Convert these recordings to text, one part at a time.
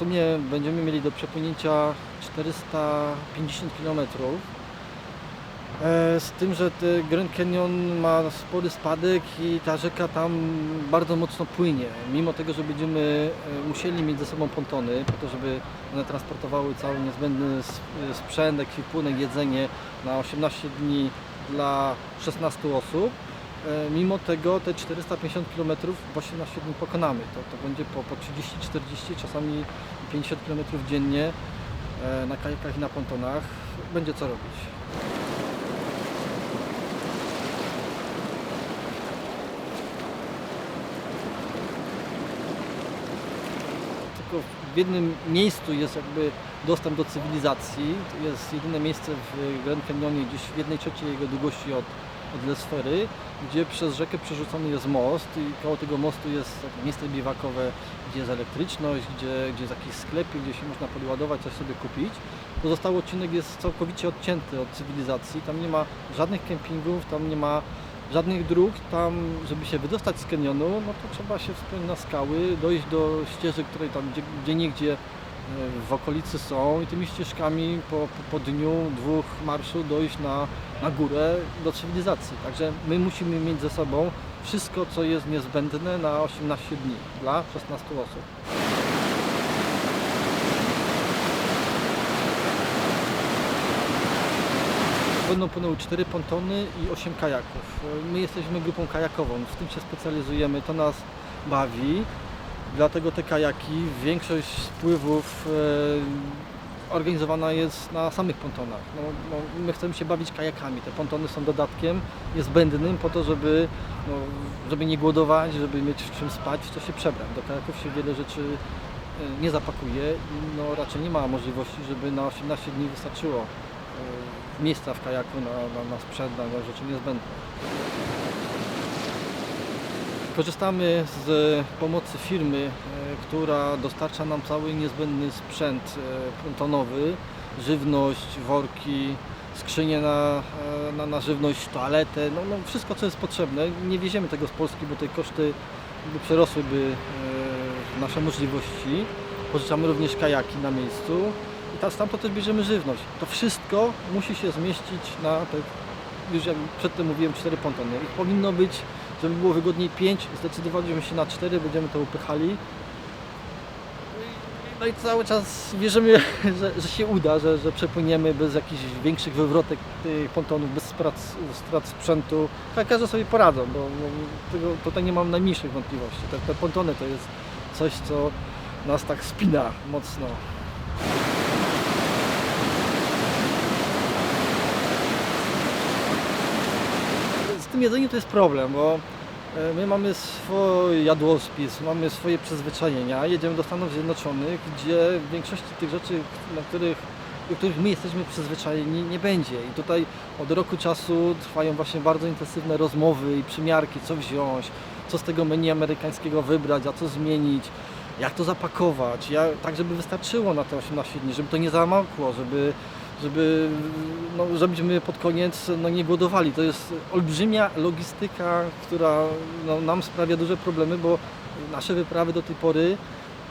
sumie będziemy mieli do przepłynięcia 450 km. E, Z tym, że Grand Canyon ma spory spadek i ta rzeka tam bardzo mocno płynie. Mimo tego, że będziemy e, musieli mieć ze sobą pontony, po to, żeby one transportowały cały niezbędny s- sprzęt, ekwipunek, jedzenie na 18 dni dla 16 osób. E, Mimo tego te 450 km w 18 dni pokonamy. To, to będzie po, po 30-40, czasami 50 km dziennie e, na kajakach i na pontonach. Będzie co robić. tylko w jednym miejscu jest jakby dostęp do cywilizacji. To jest jedyne miejsce w Grand Canyonie, gdzieś w jednej trzeciej jego długości od, od Lesfery, gdzie przez rzekę przerzucony jest most i koło tego mostu jest miejsce biwakowe, gdzie jest elektryczność, gdzie, gdzie jest jakiś sklepik, gdzie się można podładować, coś sobie kupić. Pozostały odcinek jest całkowicie odcięty od cywilizacji. Tam nie ma żadnych kempingów, tam nie ma żadnych dróg. Tam, żeby się wydostać z kanionu, no to trzeba się wspiąć na skały, dojść do ścieżek, które tam gdzie, gdzie niegdzie w okolicy są i tymi ścieżkami po, po, po dniu, dwóch marszu dojść na, na górę do cywilizacji. Także my musimy mieć ze sobą wszystko, co jest niezbędne na 18 dni dla 16 osób. Będą płynęły 4 pontony i 8 kajaków. My jesteśmy grupą kajakową, w tym się specjalizujemy, to nas bawi. Dlatego te kajaki, większość spływów e, organizowana jest na samych pontonach. No, no, my chcemy się bawić kajakami. Te pontony są dodatkiem niezbędnym po to, żeby, no, żeby nie głodować, żeby mieć w czym spać, w co się przebrać. Do kajaków się wiele rzeczy e, nie zapakuje i no, raczej nie ma możliwości, żeby na 18 dni wystarczyło e, miejsca w kajaku na, na, na sprzęt, na rzeczy niezbędne. Korzystamy z pomocy firmy, e, która dostarcza nam cały niezbędny sprzęt e, pontonowy, żywność, worki, skrzynie na, e, na, na żywność, toaletę, no, no wszystko co jest potrzebne. Nie wieziemy tego z Polski, bo te koszty by przerosłyby nasze możliwości. Pożyczamy również kajaki na miejscu i tam stamtąd też bierzemy żywność. To wszystko musi się zmieścić na te, już jak przedtem mówiłem, cztery pontony. Ich powinno być żeby było wygodniej 5, zdecydowaliśmy się na 4, będziemy to upychali. No i cały czas wierzymy, że, że się uda, że, że przepłyniemy bez jakichś większych wywrotek tych pontonów, bez strat, strat sprzętu. Ka- Każdy sobie poradzą, bo, bo tego, tutaj nie mam najmniejszych wątpliwości. Te, te pontony to jest coś, co nas tak spina mocno. Tym jedzeniem to jest problem, bo e, my mamy swój jadłospis, mamy swoje przyzwyczajenia, jedziemy do Stanów Zjednoczonych, gdzie w większości tych rzeczy, na których, do których my jesteśmy przyzwyczajeni, nie będzie. I tutaj od roku czasu trwają właśnie bardzo intensywne rozmowy i przymiarki, co wziąć, co z tego menu amerykańskiego wybrać, a co zmienić, jak to zapakować, tak żeby wystarczyło na te 18 dni, żeby to nie zamokło, żeby żeby, no, żebyśmy pod koniec no, nie głodowali. To jest olbrzymia logistyka, która no, nam sprawia duże problemy, bo nasze wyprawy do tej pory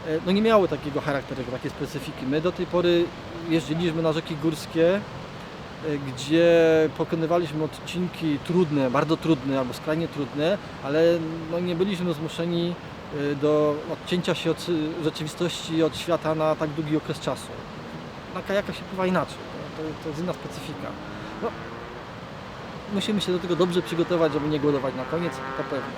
e, no, nie miały takiego charakteru, takiej specyfiki. My do tej pory jeździliśmy na rzeki górskie, e, gdzie pokonywaliśmy odcinki trudne, bardzo trudne albo skrajnie trudne, ale no, nie byliśmy zmuszeni e, do odcięcia się od rzeczywistości, od świata na tak długi okres czasu na kajakach się pływa inaczej. To, to, jest inna specyfika. No, musimy się do tego dobrze przygotować, żeby nie głodować na koniec, to pewne.